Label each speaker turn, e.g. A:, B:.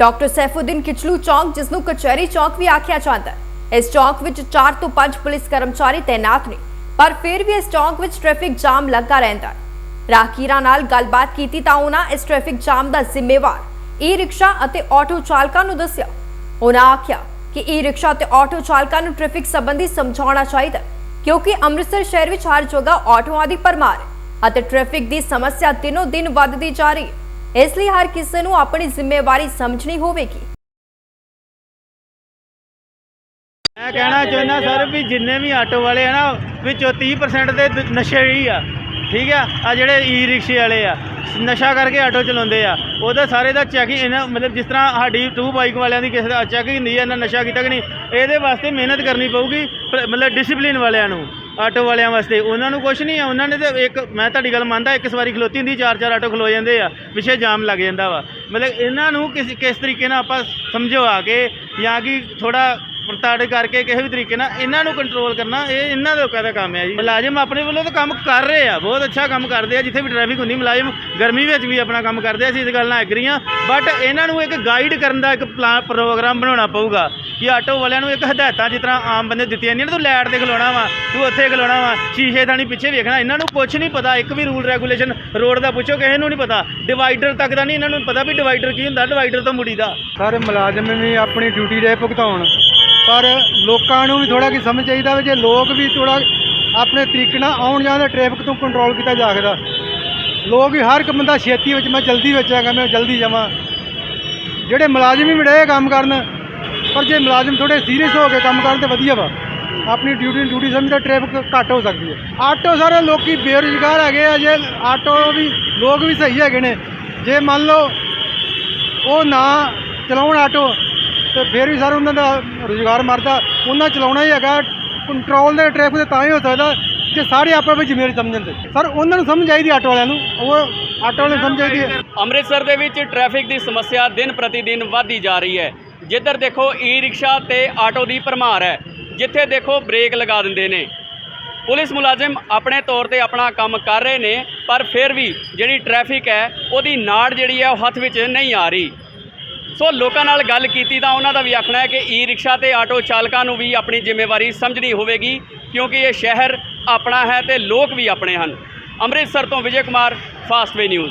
A: Doctor Saifuddin Kitchlew ਚੌਕ ਜਿਸ ਨੂੰ ਕਚਹਿਰੀ ਚੌਕ ਵੀ ਆਖਿਆ ਜਾਂਦਾ ਹੈ। ਇਸ ਚੌਕ ਵਿੱਚ 4 ਤੋਂ 5 ਪੁਲਿਸ ਕਰਮਚਾਰੀ ਤੈਨਾਤ ਨੇ, ਪਰ ਫਿਰ ਵੀ ਇਸ ਚੌਕ ਵਿੱਚ ਟ੍ਰੈਫਿਕ ਜਾਮ ਲੱਗਾ ਰਹਿੰਦਾ ਹੈ। ਰਾਹਗੀਰਾਂ ਨਾਲ ਗੱਲਬਾਤ ਕੀਤੀ ਤਾਂ ਉਹਨਾਂ ਇਸ ਟ੍ਰੈਫਿਕ ਜਾਮ ਦਾ ਜ਼ਿੰਮੇਵਾਰ ਈ ਰਿਕਸ਼ਾ ਅਤੇ ਆਟੋ ਚਾਲਕਾਂ ਨੂੰ ਦੱਸਿਆ। ਉਹਨਾਂ ਆਖਿਆ ਕਿ ਈ ਰਿਕਸ਼ਾ ਤੇ ਆਟੋ ਚਾਲਕਾਂ ਨੂੰ ਟ੍ਰੈਫਿਕ ਸੰਬੰਧੀ ਸਮਝਾਉਣਾ ਚਾਹੀਦਾ ਕਿਉਂਕਿ ਅੰਮ੍ਰਿਤਸਰ ਸ਼ਹਿਰ ਵਿੱਚ ਹਰ ਜਗ੍ਹਾ ਆਟੋਆਂ ਦੀ ਭਰਮਾਰ ਅਤੇ ਟ੍ਰੈਫਿਕ ਦੀ ਸਮੱਸਿਆ ਦਿਨੋ ਦਿਨ ਵੱਧਦੀ ਜਾ ਰਹੀ ਹੈ। ਇਸ ਲਈ ਹਰ ਕਿਸੇ ਨੂੰ ਆਪਣੀ ਜ਼ਿੰਮੇਵਾਰੀ ਸਮਝਣੀ ਹੋਵੇਗੀ।
B: ਮੈਂ ਕਹਿਣਾ ਚਾਹੁੰਦਾ ਸਰ ਵੀ ਜਿੰਨੇ ਵੀ ਆਟੋ ਵਾਲੇ ਆ ਨਾ, ਵਿੱਚੋਂ 30% ਦੇ ਨਸ਼ੇ ਹੀ ਆ। ਠੀਕ ਆ? ਆ ਜਿਹੜੇ ਈ ਰਿਕਸ਼ੇ ਵਾਲੇ ਆ, ਨਸ਼ਾ ਕਰਕੇ ਆਟੋ ਚਲਾਉਂਦੇ ਆ, ਉਹਦਾ ਸਾਰੇ ਦਾ ਚੈਕਿੰਗ ਇਹਨਾਂ ਮਤਲਬ ਜਿਸ ਤਰ੍ਹਾਂ ਸਾਡੀ ਟੂ ਬਾਈਕ ਵਾਲਿਆਂ ਦੀ ਕਿਸੇ ਦਾ ਚੈਕਿੰਗ ਹੁੰਦੀ ਹੈ ਇਹਨਾਂ ਨਸ਼ਾ ਕੀਤਾ ਕਿ ਨਹੀਂ, ਇਹਦੇ ਵਾਸਤੇ ਮਿਹਨਤ ਕਰਨੀ ਪਊਗੀ ਮਤਲਬ ਡਿਸਪਲਿਨ ਵਾਲਿਆਂ ਨੂੰ। ਆਟੋ ਵਾਲਿਆਂ ਵਾਸਤੇ। ਉਹਨਾਂ ਨੂੰ ਕੁਝ ਨਹੀਂ ਆ। ਉਹਨਾਂ ਨੇ ਤੇ ਇੱਕ ਮੈਂ ਤੁਹਾਡੀ ਗੱਲ ਮੰਨਦਾ, ਇੱਕ ਸਵਾਰੀ ਖਲੋਤੀ ਹੁੰਦੀ, ਚਾਰ ਚਾਰ ਆਟੋ ਖਲੋ ਜਾਂਦੇ ਆ। ਪਿੱਛੇ ਜਾਮ ਲੱਗ ਜਾਂਦਾ ਵਾ। ਮਤਲਬ ਇਹਨਾਂ ਨੂੰ ਕਿਸ ਕਿਸ ਤਰੀਕੇ ਨਾਲ ਆਪਾਂ ਸਮਝਵਾ ਕੇ ਜਾਂ ਕਿ ਥੋੜਾ ਪ੍ਰਤਾੜ ਕਰਕੇ ਕਿਸੇ ਵੀ ਤਰੀਕੇ ਨਾਲ ਇਹਨਾਂ ਨੂੰ ਕੰਟਰੋਲ ਕਰਨਾ, ਇਹ ਇਹਨਾਂ ਲੋਕਾਂ ਦਾ ਕੰਮ ਹੈ ਜੀ। ਮੁਲਾਜ਼ਮ ਆਪਣੇ ਵੱਲੋਂ ਤਾਂ ਕੰਮ ਕਰ ਰਹੇ ਆ, ਬਹੁਤ ਅੱਛਾ ਕੰਮ ਕਰਦੇ ਆ, ਜਿੱਥੇ ਵੀ ਟ੍ਰੈਫਿਕ ਹੁੰਦੀ, ਮੁਲਾਜ਼ਮ ਗਰਮੀ ਵਿੱਚ ਵੀ ਆਪਣਾ ਕੰਮ ਕਰਦੇ ਆ, ਅਸੀਂ ਇਸ ਗੱਲ ਨਾਲ ਐਗਰੀ ਆ ਬਟ ਇਹਨਾਂ ਨੂੰ ਇੱਕ ਗਾਈਡ ਕਰਨ ਦਾ ਇੱਕ ਪਲਾਨ ਪ੍ਰੋਗਰਾਮ ਬਣਾਉਣਾ ਪਊਗਾ ਕਿ ਆਟੋ ਵਾਲਿਆਂ ਨੂੰ ਇੱਕ ਹਦਾਇਤਾਂ ਜਿਸ ਤਰ੍ਹਾਂ ਆਮ ਬੰਦੇ ਦਿੱਤੀਆਂ ਜਾਂਦੀਆਂ ਨੇ, ਤੂੰ ਲੈਟ ਤੇ ਖਲੋਣਾ ਵਾ, ਤੂੰ ਉੱਥੇ ਖਲੋਣਾ ਵਾ, ਸ਼ੀਸ਼ੇ ਥਾਣੀ ਪਿੱਛੇ ਵੇਖਣਾ, ਇਹਨਾਂ ਨੂੰ ਕੁਝ ਨਹੀਂ ਪਤਾ, ਇੱਕ ਵੀ ਰੂਲ ਰੈਗੂਲੇਸ਼ਨ ਰੋਡ ਦਾ ਪੁੱਛੋ, ਕਿਸੇ ਨੂੰ ਨਹੀਂ ਪਤਾ। ਡਿਵਾਈਡਰ ਤੱਕ ਦਾ ਨਹੀਂ ਇਹਨਾਂ ਨੂੰ ਪਤਾ ਵੀ ਡਿਵਾਈਡਰ ਕੀ ਹੁੰਦਾ ਡਿਵਾਈਡਰ ਤੋਂ ਮੁੜੀ ਦਾ।
C: ਸਾਰੇ ਮੁਲਾਜ਼ਮ ਵੀ ਆਪਣੀ ਡਿਊਟੀ ਦੇ ਭੁਗਤਾਉਣ। ਪਰ ਲੋਕਾਂ ਨੂੰ ਵੀ ਥੋੜਾ ਕੀ ਸਮਝ ਚਾਹੀਦਾ ਵੀ, ਜੇ ਲੋਕ ਵੀ ਥੋੜਾ ਆਪਣੇ ਤਰੀਕੇ ਨਾਲ ਆਉਣ ਜਾਣ ਦਾ ਟ੍ਰੈਫਿਕ ਤੋਂ ਕੰਟਰੋਲ ਕੀਤਾ ਜਾ ਸਕਦਾ। ਲੋਕ ਵੀ ਹਰ ਇੱਕ ਬੰਦਾ ਛੇਤੀ ਵਿੱਚ, ਮੈਂ ਜਲਦੀ ਵਿੱਚ ਹੈਗਾ ਮੈਂ ਜਲਦੀ ਜਾਵਾਂ। ਜਿਹੜੇ ਮੁਲਾਜ਼ਮ ਵੀ ਮਿਲੇ ਕੰਮ ਕਰਨ, ਪਰ ਜੇ ਮੁਲਾਜ਼ਮ ਥੋੜੇ ਸੀਰੀਅਸ ਹੋ ਕੇ ਕੰਮ ਕਰਨ ਤੇ ਵਧੀਆ ਵਾ। ਆਪਣੀ ਡਿਊਟੀ ਨੂੰ ਡਿਊਟੀ ਸਮਝਦਾ ਟ੍ਰੈਫਿਕ ਘੱਟ ਹੋ ਸਕਦੀ ਹੈ। ਆਟੋ ਸਾਰੇ ਲੋਕੀ ਬੇਰੁਜ਼ਗਾਰ ਹੈਗੇ ਆ, ਜੇ ਆਟੋ ਵੀ, ਲੋਕ ਵੀ ਸਹੀ ਹੈਗੇ ਨੇ। ਜੇ ਮੰਨ ਲਓ ਉਹ ਨਾ ਚਲਾਉਣ ਆਟੋ ਤੇ ਫਿਰ ਵੀ ਸਰ ਉਹਨਾਂ ਦਾ ਰੁਜ਼ਗਾਰ ਮਰਦਾ, ਉਹਨਾਂ ਚਲਾਉਣਾ ਹੀ ਹੈਗਾ ਕੰਟਰੋਲ ਦੇ ਟ੍ਰੈਫਿਕ ਤੇ ਤਾਂ ਹੀ ਹੋ ਸਕਦਾ, ਜੇ ਸਾਰੇ ਆਪਾਂ ਵਿੱਚ ਜ਼ਿੰਮੇਵਾਰੀ ਸਮਝਣ ਤੇ ਸਰ, ਉਹਨਾਂ ਨੂੰ ਸਮਝ ਆਈਦੀ ਆਟੋ ਵਾਲਿਆਂ ਨੂੰ, ਉਹ ਆਟੋ ਵਾਲੇ ਨੂੰ ਸਮਝ ਆਈਦੀ
D: ਅੰਮ੍ਰਿਤਸਰ ਦੇ ਵਿੱਚ ਟ੍ਰੈਫਿਕ ਦੀ ਸਮੱਸਿਆ ਦਿਨ ਪ੍ਰਤੀ ਦਿਨ ਵਧਦੀ ਜਾ ਰਹੀ ਹੈ। ਜਿੱਧਰ ਦੇਖੋ ਈ ਰਿਕਸ਼ਾ ਤੇ ਆਟੋ ਦੀ ਭਰਮਾਰ ਹੈ, ਜਿੱਥੇ ਦੇਖੋ ਬ੍ਰੇਕ ਲਗਾ ਦਿੰਦੇ ਨੇ। ਪੁਲਿਸ ਮੁਲਾਜ਼ਮ ਆਪਣੇ ਤੌਰ ਤੇ ਆਪਣਾ ਕੰਮ ਕਰ ਰਹੇ ਨੇ, ਪਰ ਫਿਰ ਵੀ ਜਿਹੜੀ ਟ੍ਰੈਫਿਕ ਹੈ, ਉਹਦੀ ਨਾੜ ਜਿਹੜੀ ਹੈ, ਉਹ ਹੱਥ ਵਿੱਚ ਨਹੀਂ ਆ ਰਹੀ। ਸੋ ਲੋਕਾਂ ਨਾਲ ਗੱਲ ਕੀਤੀ ਤਾਂ ਉਹਨਾਂ ਦਾ ਵੀ ਆਖਣਾ ਹੈ ਕਿ ਈ ਰਿਕਸ਼ਾ ਤੇ ਆਟੋ ਚਾਲਕਾਂ ਨੂੰ ਵੀ ਆਪਣੀ ਜ਼ਿੰਮੇਵਾਰੀ ਸਮਝਣੀ ਹੋਵੇਗੀ, ਕਿਉਂਕਿ ਇਹ ਸ਼ਹਿਰ ਆਪਣਾ ਹੈ ਤੇ ਲੋਕ ਵੀ ਆਪਣੇ ਹਨ। ਅੰਮ੍ਰਿਤਸਰ ਤੋਂ ਵਿਜੇ ਕੁਮਾਰ ਫਾਸਟਵੇ ਨਿਊਜ਼